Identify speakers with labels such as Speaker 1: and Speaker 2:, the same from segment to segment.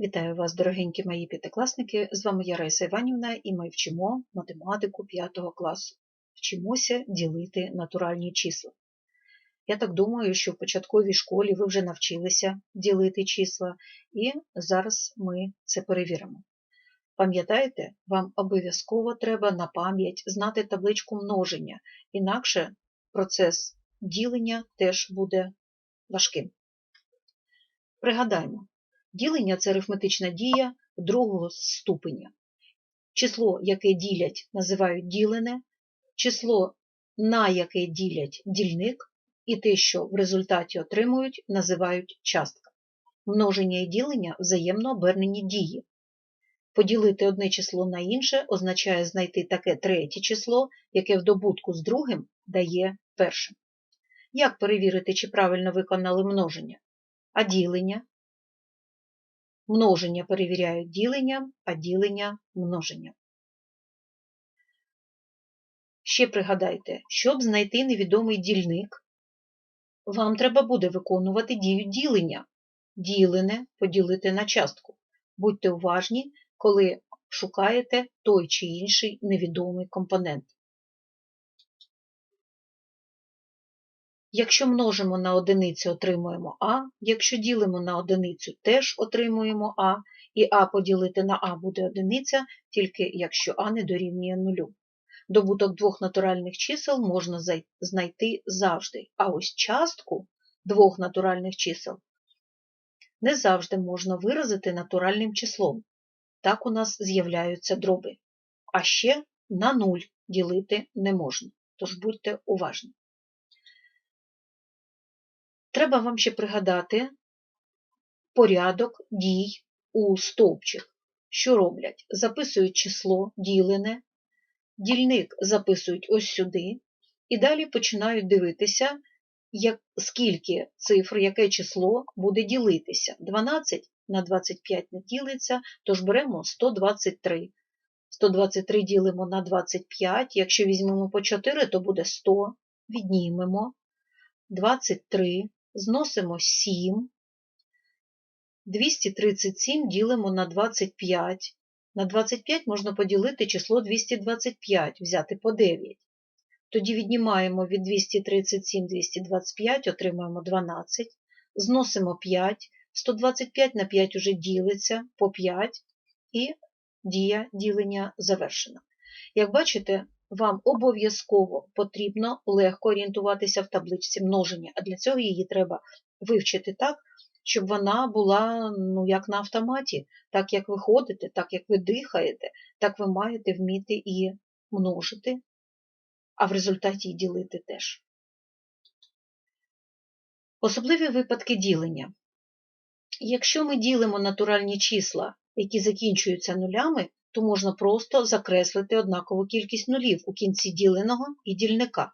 Speaker 1: Вітаю вас, дорогенькі мої п'ятикласники. З вами я Раїса Іванівна і ми вчимо математику 5 класу. Вчимося ділити натуральні числа. Я так думаю, що в початковій школі ви вже навчилися ділити числа, і зараз ми це перевіримо. Пам'ятаєте, вам обов'язково треба на пам'ять знати табличку множення, інакше процес ділення теж буде важким. Пригадаймо, Ділення це арифметична дія другого ступеня. Число, яке ділять, називають ділене, число, на яке ділять дільник, і те, що в результаті отримують, називають частка. Множення і ділення взаємно обернені дії. Поділити одне число на інше означає знайти таке третє число, яке в добутку з другим дає першим. Як перевірити, чи правильно виконали множення? А ділення? Множення перевіряють діленням, а ділення множенням. Ще пригадайте, щоб знайти невідомий дільник, вам треба буде виконувати дію ділення. Ділене поділити на частку. Будьте уважні, коли шукаєте той чи інший невідомий компонент. Якщо множимо на одиницю, отримуємо А, якщо ділимо на одиницю, теж отримуємо А, і А поділити на А буде одиниця, тільки якщо А не дорівнює нулю. Добуток двох натуральних чисел можна знайти завжди, а ось частку двох натуральних чисел не завжди можна виразити натуральним числом. Так у нас з'являються дроби. А ще на нуль ділити не можна, тож будьте уважні. Треба вам ще пригадати порядок дій у стовпчик. Що роблять? Записують число ділене, дільник записують ось сюди, і далі починають дивитися, як, скільки цифр, яке число буде ділитися. 12 на 25 не ділиться, тож беремо 123. 123 ділимо на 25, якщо візьмемо по 4, то буде 100, віднімемо. 23 зносимо 7, 237 ділимо на 25. На 25 можна поділити число 225, взяти по 9. Тоді віднімаємо від 237 225, отримаємо 12, зносимо 5, 125 на 5 уже ділиться по 5, і дія ділення завершена. Як бачите, вам обов'язково потрібно легко орієнтуватися в табличці множення, а для цього її треба вивчити так, щоб вона була ну, як на автоматі, так як ви ходите, так як ви дихаєте, так ви маєте вміти і множити, а в результаті і ділити теж. Особливі випадки ділення. Якщо ми ділимо натуральні числа, які закінчуються нулями, то можна просто закреслити однакову кількість нулів у кінці діленого і дільника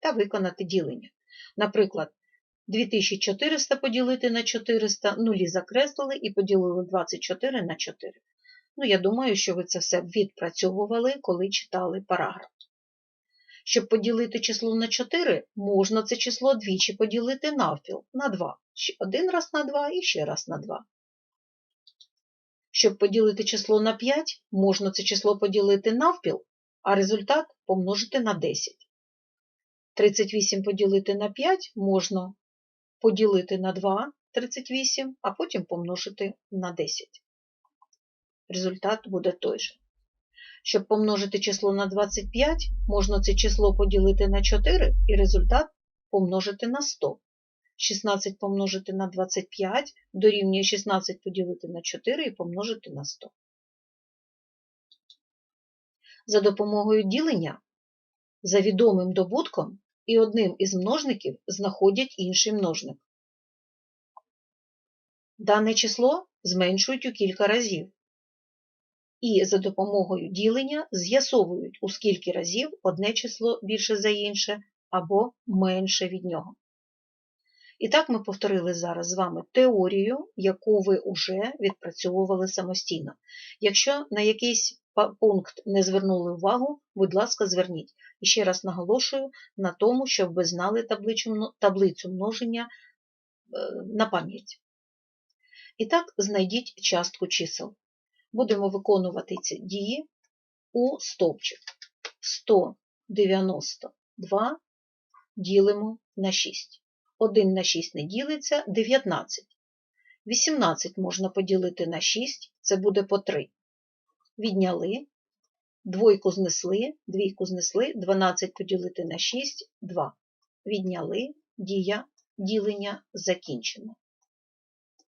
Speaker 1: та виконати ділення. Наприклад, 2400 поділити на 400, нулі закреслили і поділили 24 на 4. Ну, я думаю, що ви це все відпрацьовували, коли читали параграф. Щоб поділити число на 4, можна це число двічі поділити навпіл на 2. Один раз на 2 і ще раз на 2. Щоб поділити число на 5, можна це число поділити навпіл, а результат помножити на 10. 38 поділити на 5 можна поділити на 2 38, а потім помножити на 10. Результат буде той же. Щоб помножити число на 25, можна це число поділити на 4 і результат помножити на 100. 16 помножити на 25 дорівнює 16 поділити на 4 і помножити на 100. За допомогою ділення за відомим добутком і одним із множників знаходять інший множник. Дане число зменшують у кілька разів. І за допомогою ділення з'ясовують, у скільки разів одне число більше за інше або менше від нього. І так ми повторили зараз з вами теорію, яку ви вже відпрацьовували самостійно. Якщо на якийсь пункт не звернули увагу, будь ласка, зверніть. І ще раз наголошую на тому, щоб ви знали таблицю, таблицю множення е, на пам'ять. І так знайдіть частку чисел. Будемо виконувати ці дії у стовпчик. 192 ділимо на 6. 1 на 6 не ділиться 19. 18 можна поділити на 6, це буде по 3. Відняли, двойку знесли, двійку знесли, 12 поділити на 6 2. Відняли, дія ділення закінчено.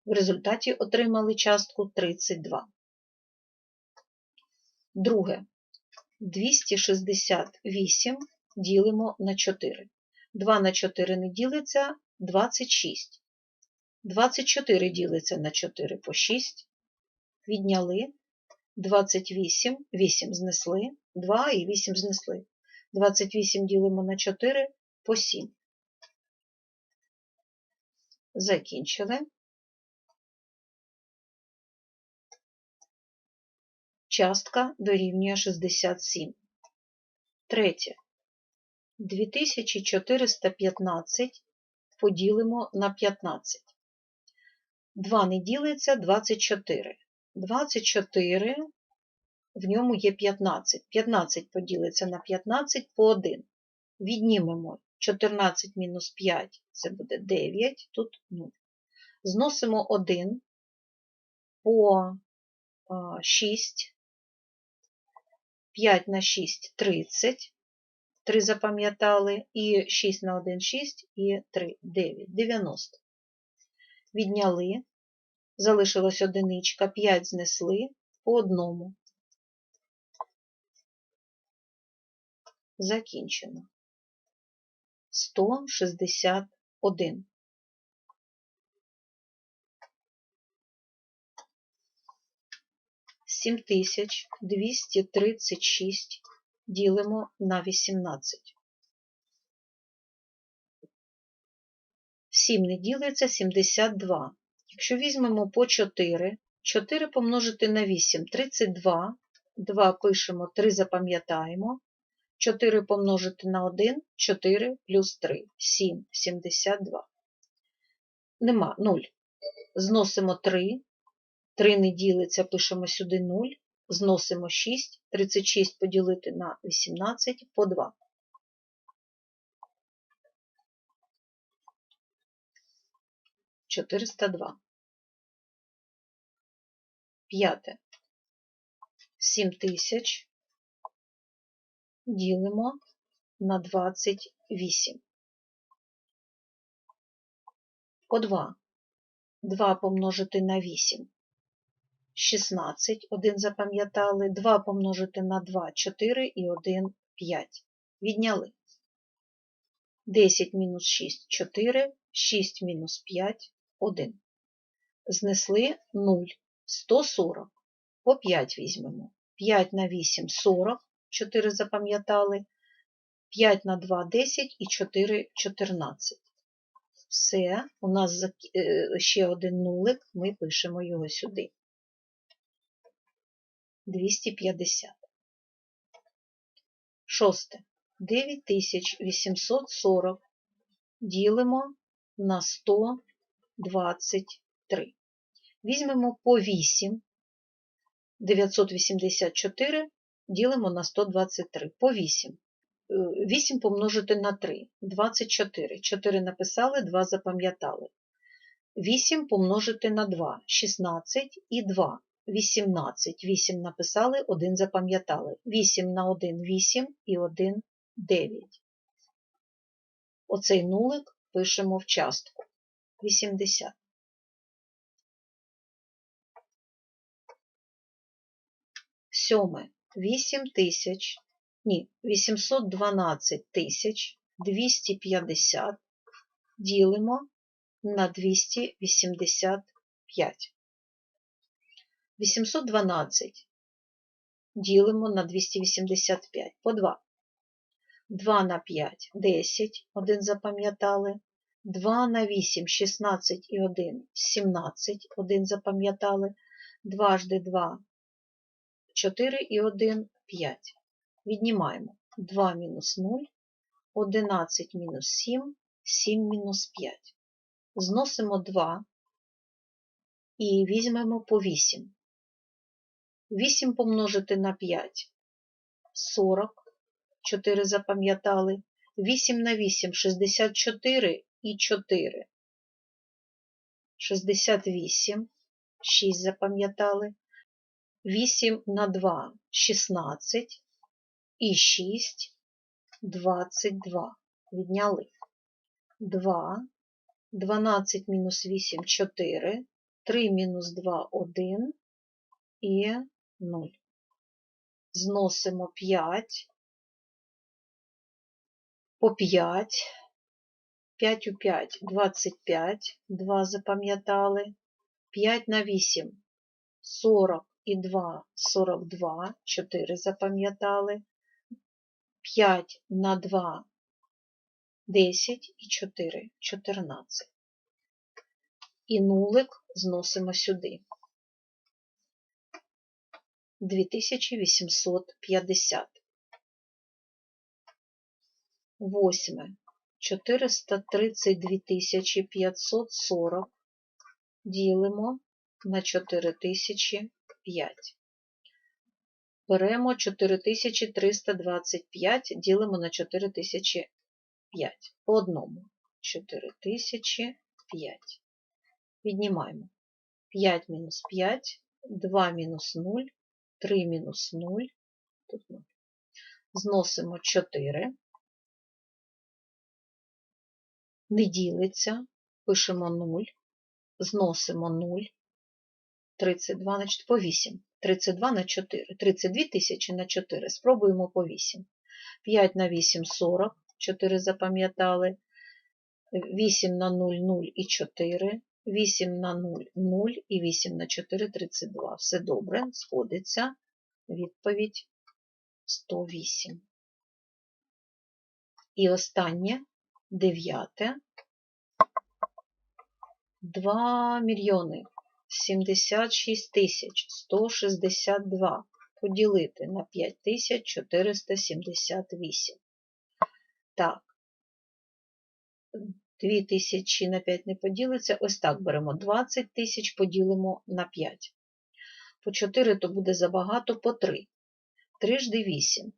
Speaker 1: В результаті отримали частку 32. Друге. 268 ділимо на 4. 2 на 4 не ділиться 26. 24 ділиться на 4 по 6. Відняли 28, 8 знесли, 2 і 8 знесли. 28 ділимо на 4 по 7. Закінчили. Частка дорівнює 67. Третє. 2415 поділимо на 15. 2 не ділиться 24. 24, в ньому є 15. 15 поділиться на 15 по 1. Віднімемо 14 мінус 5, це буде 9, тут 0. Зносимо 1 по 6, 5 на 6 30. 3 запам'ятали, і 6 на 1 6, і 3 9, 90. Відняли, залишилась одиничка, 5 знесли по одному. Закінчено. 161. Сім тисяч двісті тридцять шість ділимо на 18. 7 не ділиться 72. Якщо візьмемо по 4, 4 помножити на 8 32, 2 пишемо, 3 запам'ятаємо. 4 помножити на 1, 4 плюс 3, 7, 72. Нема 0. Зносимо 3, 3 не ділиться, пишемо сюди 0 зносимо 6, 36 поділити на 18 по 2. Чотириста два. П'яте. Сім тисяч ділимо на 28. По 2. 2 помножити на 8 16, 1 запам'ятали, 2 помножити на 2 4 і 1 5. Відняли. 10 мінус 6 4, 6 мінус 5 1. Знесли 0, 140. По 5 візьмемо. 5 на 8 40, 4 запам'ятали, 5 на 2 10 і 4 14. Все, у нас е, ще один нулик, ми пишемо його сюди. 250. Шосте. 9840 ділимо на 123. Візьмемо по 8. 984 ділимо на 123. По 8. 8 помножити на 3. 24. 4 написали, 2 запам'ятали. 8 помножити на 2. 16 і 2. 18. 8 написали, 1 запам'ятали. 8 на 1 8 і 1 9. Оцей нулик пишемо в частку. 80. Сьоме. 8 тисяч, ні, 812 тисяч 250 ділимо на 285. 812 ділимо на 285 по 2. 2 на 5 10, 1 запам'ятали. 2 на 8 16 і 1 17, 1 запам'ятали. 2 жди 2 4 і 1 5. Віднімаємо 2 мінус 0, 11 мінус 7, 7 мінус 5. Зносимо 2, і візьмемо по 8. 8 помножити на 5 40. 4 запам'ятали. 8 на 8 64 і 4. 68. 6 запам'ятали. 8 на 2 16 і 6 22. Відняли. 2. 12 мінус 8 4. 3 мінус 2 1 і 0. Зносимо 5 по 5. 5 у 5 25. 2 запам'ятали. 5 на 8 40 і 2 42. 4 запам'ятали. 5 на 2 10 і 4 14. І нулик зносимо сюди. 2850. Восьме. 432 540 ділимо на 4005. Беремо 4325, ділимо на 4005. По одному. 4005. Віднімаємо. 5 мінус 5, 2 мінус 0, 3 мінус 0, тут 0. Зносимо 4. Не ділиться, пишемо 0, зносимо 0, 32, значить по 8. 32 на 4, 32 тисячі на 4. Спробуємо по 8. 5 на 8 – 40, 4 запам'ятали. 8 на 0 – 0 і 4. 8 на 0 – 0 і 8 на 4 – 32. Все добре, сходиться. Відповідь 108. І останнє, дев'яте. 2 мільйони 76 тисяч 162 поділити на 5478. Так, 2 тисячі на 5 не поділиться. Ось так беремо 20 тисяч, поділимо на 5. По 4 то буде забагато, по 3. 3 жди 8.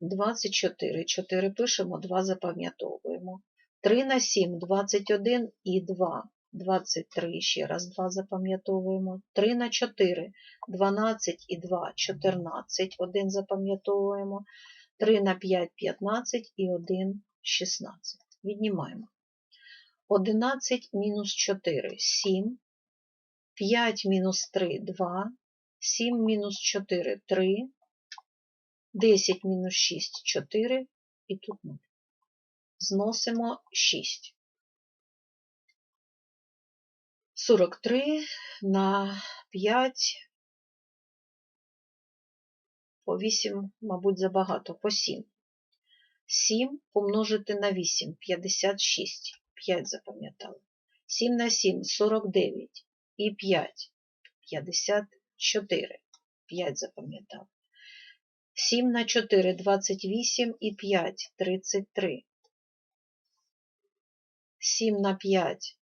Speaker 1: 24. 4 пишемо, 2 запам'ятовуємо. 3 на 7, 21 і 2. 23, ще раз 2 запам'ятовуємо. 3 на 4, 12 і 2, 14, 1 запам'ятовуємо. 3 на 5, 15 і 1, 16. Віднімаємо. 11 мінус 4 – 7. 5 мінус 3 – 2. 7 мінус 4 – 3. 10 мінус 6 – 4. І тут 0. Зносимо 6. 43 на 5 по 8, мабуть, забагато, по 7. 7 помножити на 8 56. 5 запам'ятали. 7 на 7 49 і 5 54. 5 запам'ятали. 7 на 4 28 і 5 33. 7 на 5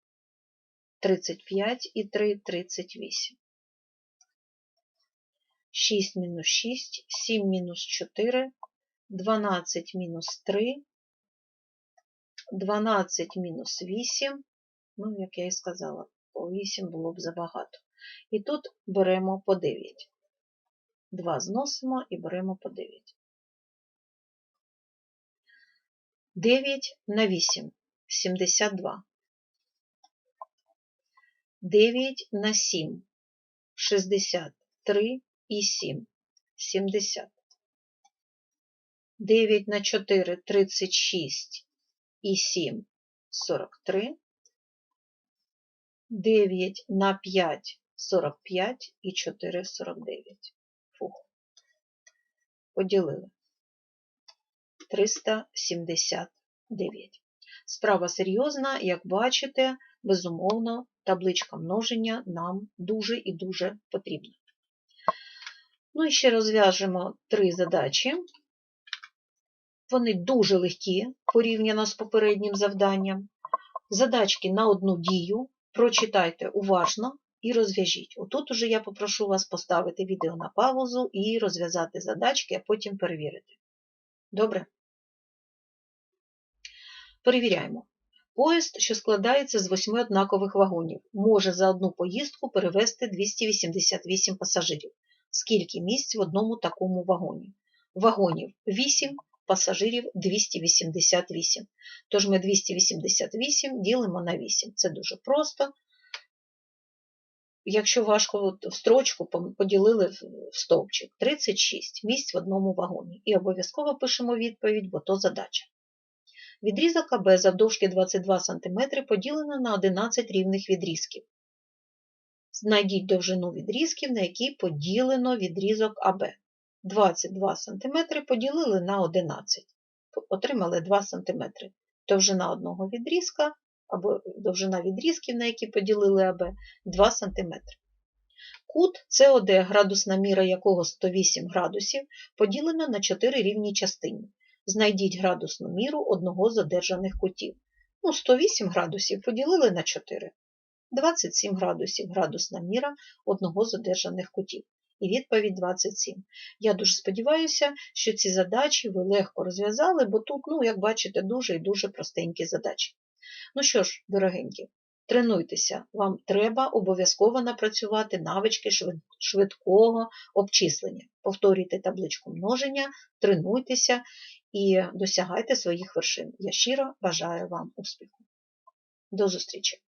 Speaker 1: 35 і 3 38. 6 мінус 6, 7 мінус 4, 12 мінус 3, 12 мінус 8, ну, як я і сказала, по 8 було б забагато. І тут беремо по 9. 2 зносимо і беремо по 9. 9 на 8 72. 9 на 7 63 і 7 70. 9 на 4 36 і 7 43. 9 на 5 45 і 4 49. Фух. Поділили. 379. Справа серйозна, як бачите, безумовно, табличка множення нам дуже і дуже потрібна. Ну і ще розв'яжемо три задачі. Вони дуже легкі порівняно з попереднім завданням. Задачки на одну дію. Прочитайте уважно, і розв'яжіть. Отут уже я попрошу вас поставити відео на паузу і розв'язати задачки, а потім перевірити. Добре? Перевіряємо. Поїзд, що складається з восьми однакових вагонів, може за одну поїздку перевезти 288 пасажирів. Скільки місць в одному такому вагоні? Вагонів 8, пасажирів 288. Тож ми 288 ділимо на 8. Це дуже просто. Якщо важко в строчку поділили в стовпчик 36 місць в одному вагоні. І обов'язково пишемо відповідь, бо то задача. Відрізок АБ завдовжки 22 см поділено на 11 рівних відрізків. Знайдіть довжину відрізків, на які поділено відрізок АБ. 22 см поділили на 11, отримали 2 см. Довжина одного відрізка або довжина відрізків, на які поділили АБ, 2 см. Кут СОД, градусна міра якого 108 градусів, поділено на 4 рівні частини. Знайдіть градусну міру одного з одержаних кутів. Ну, 108 градусів поділили на 4. 27 градусів градусна міра одного з одержаних кутів. І відповідь 27. Я дуже сподіваюся, що ці задачі ви легко розв'язали, бо тут, ну, як бачите, дуже і дуже простенькі задачі. Ну що ж, дорогенькі, тренуйтеся, вам треба обов'язково напрацювати навички швидкого обчислення. Повторюйте табличку множення, тренуйтеся і досягайте своїх вершин. Я щиро бажаю вам успіху. До зустрічі!